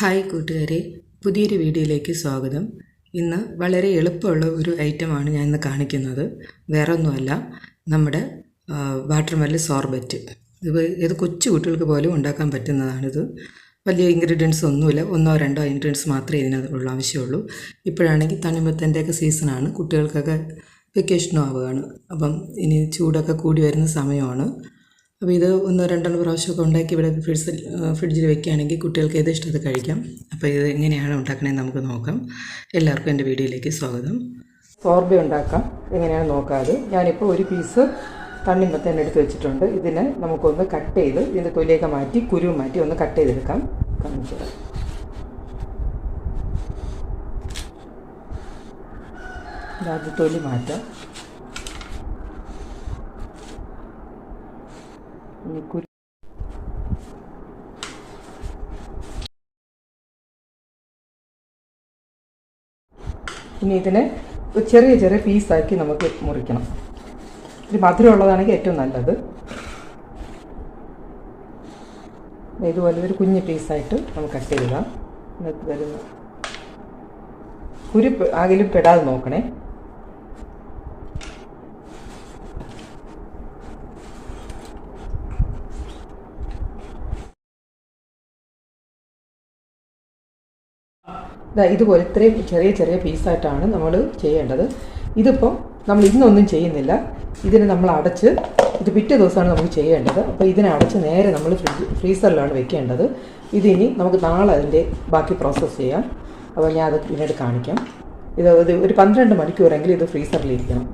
Hi കൂട്ടുകാരെ പുതിയൊരു വീഡിയോയിലേക്ക് സ്വാഗതം. ഇന്ന് വളരെ എളുപ്പമുള്ള ഒരു ഐറ്റമാണ് ഞാൻ ഇന്ന് കാണിക്കുന്നത് വേറെ ഒന്നുമല്ല നമ്മുടെ വാട്ടർമെല്ലൻ സോർബറ്റ്. ഇത് ഇത് കൊച്ചു കുട്ടികൾക്ക് പോലും ഉണ്ടാക്കാൻ പറ്റുന്നതാണിത്. വലിയ ഇൻഗ്രീഡിയൻസ് ഒന്നുമില്ല ഒന്നോ രണ്ടോ ഇൻഗ്രീഡിയൻസ് മാത്രമേ ഇതിനുള്ള ആവശ്യമുള്ളൂ. ഇപ്പോഴാണെങ്കിൽ തണിമത്തന്റെയൊക്കെ സീസണാണ് കുട്ടികൾക്കൊക്കെ വെക്കേഷനും ആവുകയാണ്. അപ്പം ഇനി ചൂടൊക്കെ കൂടി വരുന്ന സമയമാണ്. അപ്പോൾ ഇത് ഒന്നോ രണ്ടെണ്ണം പ്രാവശ്യമൊക്കെ ഉണ്ടാക്കി ഇവിടെ ഫ്രിഡ്ജിൽ ഫ്രിഡ്ജിൽ വെക്കുകയാണെങ്കിൽ കുട്ടികൾക്ക് ഏത് ഇഷ്ടം അത് കഴിക്കാം. അപ്പോൾ ഇത് എങ്ങനെയാണ് ഉണ്ടാക്കണേ നമുക്ക് നോക്കാം. എല്ലാവർക്കും എന്റെ വീഡിയോയിലേക്ക് സ്വാഗതം. സോർബ ഉണ്ടാക്കാം. എങ്ങനെയാണ് നോക്കാതെ. ഞാനിപ്പോൾ ഒരു പീസ് തണ്ണിമത്തൻ എടുത്ത് വെച്ചിട്ടുണ്ട്. ഇതിനെ നമുക്കൊന്ന് കട്ട് ചെയ്ത് ഇതിന്റെ തൊലിയൊക്കെ മാറ്റി കുരു മാറ്റി ഒന്ന് കട്ട് ചെയ്തെടുക്കാം. കാണിച്ചു തരാം. ഇതാദ്യം തൊലി മാറ്റാം. ഇനി ഇതിനെ ചെറിയ ചെറിയ പീസാക്കി നമുക്ക് മുറിക്കണം. ഇത് മധുരമുള്ളതാണെങ്കിൽ ഏറ്റവും നല്ലത്. ഇതുപോലെ ഒരു കുഞ്ഞ് പീസായിട്ട് നമുക്ക് കട്ട് ചെയ്യുക ഇതിനകത്ത് വരുന്ന കുരു ആകിലും പെടാതെ നോക്കണേ. ഇതുപോലെ ഇത്രയും ചെറിയ ചെറിയ പീസായിട്ടാണ് നമ്മൾ ചെയ്യേണ്ടത്. ഇതിപ്പം നമ്മൾ ഇന്നൊന്നും ചെയ്യുന്നില്ല. ഇതിനെ നമ്മൾ അടച്ച് ഇത് പിറ്റേ ദിവസമാണ് നമുക്ക് ചെയ്യേണ്ടത്. അപ്പോൾ ഇതിനെ അടച്ച് നേരെ നമ്മൾ ഫ്രിഡ്ജ് ഫ്രീസറിലാണ് വെക്കേണ്ടത്. ഇതിനി നമുക്ക് നാളെ അതിന്റെ ബാക്കി പ്രോസസ്സ് ചെയ്യാം. അപ്പോൾ ഞാൻ അത് പിന്നീട് കാണിക്കാം. ഇത് ഒരു പന്ത്രണ്ട് മണിക്കൂറെങ്കിലും ഇത് ഫ്രീസറിലിരിക്കണം.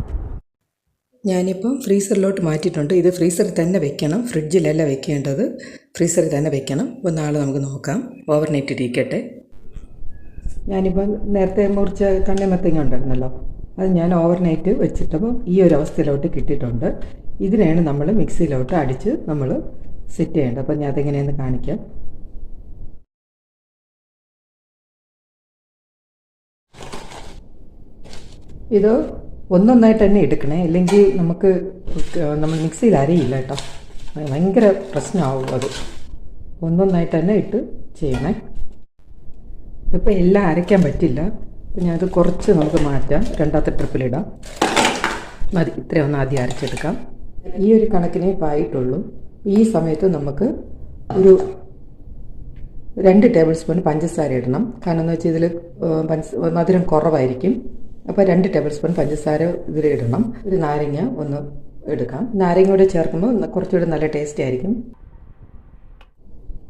ഞാനിപ്പം ഫ്രീസറിലോട്ട് മാറ്റിയിട്ടുണ്ട്. ഇത് ഫ്രീസറിൽ തന്നെ വെക്കണം. ഫ്രിഡ്ജിലല്ല വെക്കേണ്ടത്. ഫ്രീസറിൽ തന്നെ വെക്കണം. അപ്പോൾ നാളെ നമുക്ക് നോക്കാം. ഓവർനൈറ്റ് ഇരിക്കട്ടെ. ഞാനിപ്പോൾ നേരത്തെ മുറിച്ച കണ്ണിമത്തങ്ങ ഉണ്ടായിരുന്നല്ലോ. അത് ഞാൻ ഓവർനൈറ്റ് വെച്ചിട്ടപ്പോൾ ഈ ഒരു അവസ്ഥയിലോട്ട് കിട്ടിയിട്ടുണ്ട്. ഇതിനെയാണ് നമ്മൾ മിക്സിയിലോട്ട് അടിച്ച് നമ്മൾ സെറ്റ് ചെയ്യേണ്ടത്. അപ്പം ഞാൻ അതെങ്ങനെയെന്ന് കാണിക്കാം. ഇത് ഒന്നൊന്നായിട്ട് തന്നെ എടുക്കണേ. അല്ലെങ്കിൽ നമുക്ക് നമ്മൾ മിക്സിയിൽ അരയില്ല കേട്ടോ. ഭയങ്കര പ്രശ്നമാവും അത്. ഒന്നൊന്നായിട്ട് തന്നെ ഇട്ട് ചെയ്യണേ. ഇതിപ്പോൾ എല്ലാം അരയ്ക്കാൻ പറ്റില്ല. അപ്പം ഞാനത് കുറച്ച് നമുക്ക് മാറ്റാം. രണ്ടാമത്തെ ട്രിപ്പിലിടാം മതി ഇത്രയും ഒന്ന് ആദ്യം അരച്ചെടുക്കാം. ഈ ഒരു കണക്കിനെ പായിട്ടുള്ളൂ ഈ സമയത്ത് നമുക്ക് ഒരു രണ്ട് ടേബിൾ സ്പൂൺ പഞ്ചസാര ഇടണം. കാരണം എന്ന് വെച്ചാൽ ഇതിൽ പഞ്ച മധുരം കുറവായിരിക്കും. അപ്പോൾ രണ്ട് ടേബിൾ സ്പൂൺ പഞ്ചസാര ഇതിൽ ഇടണം. ഒരു നാരങ്ങ ഒന്ന് എടുക്കാം. നാരങ്ങ കൂടെ ചേർക്കുമ്പോൾ കുറച്ചുകൂടി നല്ല ടേസ്റ്റ് ആയിരിക്കും.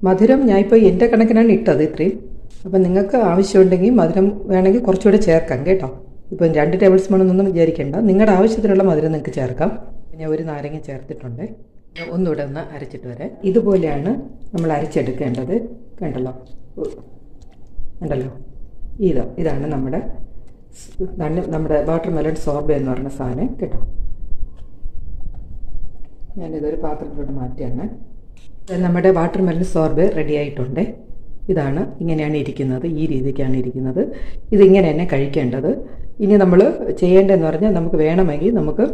മധുരം ഞാനിപ്പോൾ എന്റെ കണക്കിനാണ് ഇട്ടത് ഇത്രയും. അപ്പം നിങ്ങൾക്ക് ആവശ്യമുണ്ടെങ്കിൽ മധുരം വേണമെങ്കിൽ കുറച്ചുകൂടെ ചേർക്കാം കേട്ടോ. ഇപ്പം രണ്ട് ടേബിൾ സ്പൂൺ ഒന്നും വിചാരിക്കേണ്ട. നിങ്ങളുടെ ആവശ്യത്തിനുള്ള മധുരം നിങ്ങൾക്ക് ചേർക്കാം. ഞാൻ ഒരു നാരങ്ങ ചേർത്തിട്ടുണ്ട്. ഒന്നുകൂടെ ഒന്ന് അരച്ചിട്ട് വരാം. ഇതുപോലെയാണ് നമ്മൾ അരച്ചെടുക്കേണ്ടത്. കണ്ടല്ലോ? ഉണ്ടല്ലോ ഇതോ ഇതാണ് നമ്മുടെ നമ്മുടെ വാട്ടർ മെലൺ സോർബ എന്ന് പറയുന്ന സാധനം കേട്ടോ. ഞാനിതൊരു പാത്രത്തിലോട്ട് മാറ്റിയാണ്. നമ്മുടെ വാട്ടർ മെലൺ സോർബ് റെഡി ആയിട്ടുണ്ട്. ഇതാണ് ഇങ്ങനെയാണ് ഇരിക്കുന്നത് ഈ രീതിക്കാണ് ഇരിക്കുന്നത്. ഇതിങ്ങനെ തന്നെ കഴിക്കേണ്ടത്. ഇനി നമ്മൾ ചെയ്യേണ്ടതെന്ന് പറഞ്ഞാൽ നമുക്ക് വേണമെങ്കിൽ നമുക്ക്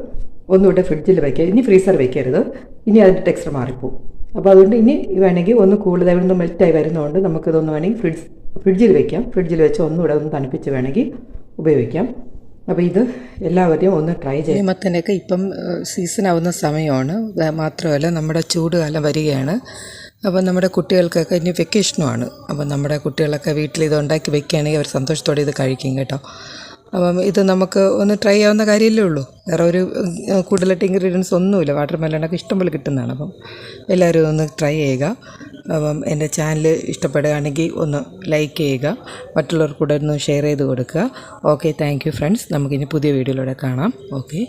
ഒന്നുകൂടെ ഫ്രിഡ്ജിൽ വയ്ക്കുക ഇനി ഫ്രീസർ വയ്ക്കരുത് ഇനി അതിന്റെ ടെക്സ്റ്റർ മാറിപ്പോവും. അപ്പോൾ അതുകൊണ്ട് ഇനി വേണമെങ്കിൽ ഒന്ന് കൂടുതൽ ഒന്ന് മെൽറ്റായി വരുന്നതുകൊണ്ട് നമുക്കിതൊന്ന് വേണമെങ്കിൽ ഫ്രിഡ്ജ് ഫ്രിഡ്ജിൽ വെക്കാം. ഫ്രിഡ്ജിൽ വെച്ച് ഒന്നുകൂടെ ഒന്ന് തണുപ്പിച്ച് വേണമെങ്കിൽ ഉപയോഗിക്കാം. അപ്പോൾ ഇത് എല്ലാവരെയും ഒന്ന് ട്രൈ ചെയ്യാം. മത്തനൊക്കെ ഇപ്പം സീസൺ ആവുന്ന സമയമാണ്. മാത്രമല്ല നമ്മുടെ ചൂടുകാലം വരികയാണ്. അപ്പം നമ്മുടെ കുട്ടികൾക്കൊക്കെ ഇനി വെക്കേഷനുമാണ് അപ്പോൾ നമ്മുടെ കുട്ടികളൊക്കെ വീട്ടിൽ ഇത് ഉണ്ടാക്കി വെക്കുകയാണെങ്കിൽ അവർ സന്തോഷത്തോടെ ഇത് കഴിക്കും കേട്ടോ. അപ്പം ഇത് നമുക്ക് ഒന്ന് ട്രൈ ആവുന്ന കാര്യമല്ലേ ഉള്ളൂ. വേറെ ഒരു കൂടുതലായിട്ട് ഇൻഗ്രീഡിയൻസ് ഒന്നുമില്ല. വാട്ടർ മെലണൊക്കെ ഇഷ്ടംപോലെ കിട്ടുന്നതാണ്. അപ്പം എല്ലാവരും ഒന്ന് ട്രൈ ചെയ്യുക. അപ്പം എന്റെ ചാനൽ ഇഷ്ടപ്പെടുകയാണെങ്കിൽ ഒന്ന് ലൈക്ക് ചെയ്യുക. മറ്റുള്ളവർക്കൂടെ ഒന്ന് ഷെയർ ചെയ്ത് കൊടുക്കുക. ഓക്കെ താങ്ക് ഫ്രണ്ട്സ് നമുക്കിനി പുതിയ വീഡിയോയിലൂടെ കാണാം. ഓക്കെ